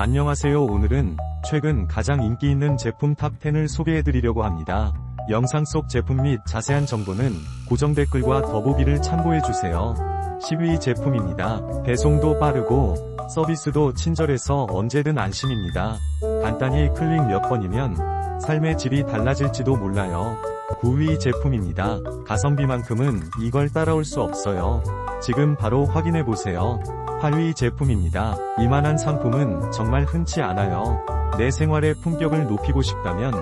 안녕하세요 오늘은 최근 가장 인기 있는 제품 탑10을 소개해드리려고 합니다. 영상 속 제품 및 자세한 정보는 고정 댓글과 더보기를 참고해주세요. 10위 제품입니다. 배송도 빠르고 서비스도 친절해서 언제든 안심입니다. 간단히 클릭 몇 번이면 삶의 질이 달라질지도 몰라요. 9위 제품입니다. 가성비만큼은 이걸 따라올 수 없어요. 지금 바로 확인해보세요. 8위 제품입니다. 이만한 상품은 정말 흔치 않아요. 내 생활의 품격을 높이고 싶다면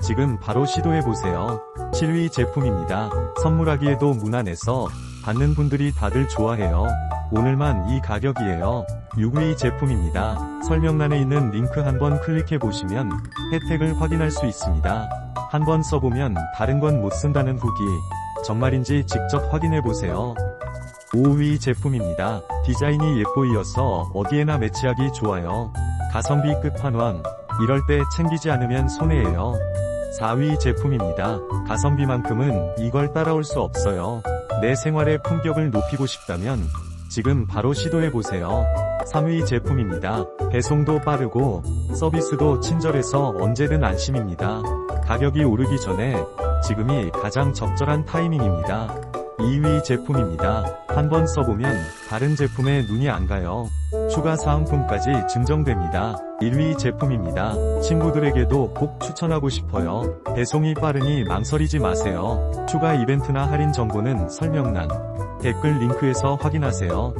지금 바로 시도해보세요. 7위 제품입니다. 선물하기에도 무난해서 받는 분들이 다들 좋아해요. 오늘만 이 가격이에요. 6위 제품입니다. 설명란에 있는 링크 한번 클릭해보시면 혜택을 확인할 수 있습니다. 한번 써보면 다른 건 못 쓴다는 후기 정말인지 직접 확인해보세요. 5위 제품입니다. 디자인이 예뻐이어서 어디에나 매치하기 좋아요. 가성비 끝판왕. 이럴 때 챙기지 않으면 손해예요. 4위 제품입니다. 가성비만큼은 이걸 따라올 수 없어요. 내 생활의 품격을 높이고 싶다면 지금 바로 시도해보세요. 3위 제품입니다. 배송도 빠르고 서비스도 친절해서 언제든 안심입니다. 가격이 오르기 전에 지금이 가장 적절한 타이밍입니다. 2위 제품입니다. 한번 써보면 다른 제품에 눈이 안 가요. 추가 사은품까지 증정됩니다. 1위 제품입니다. 친구들에게도 꼭 추천하고 싶어요. 배송이 빠르니 망설이지 마세요. 추가 이벤트나 할인 정보는 설명란, 댓글 링크에서 확인하세요.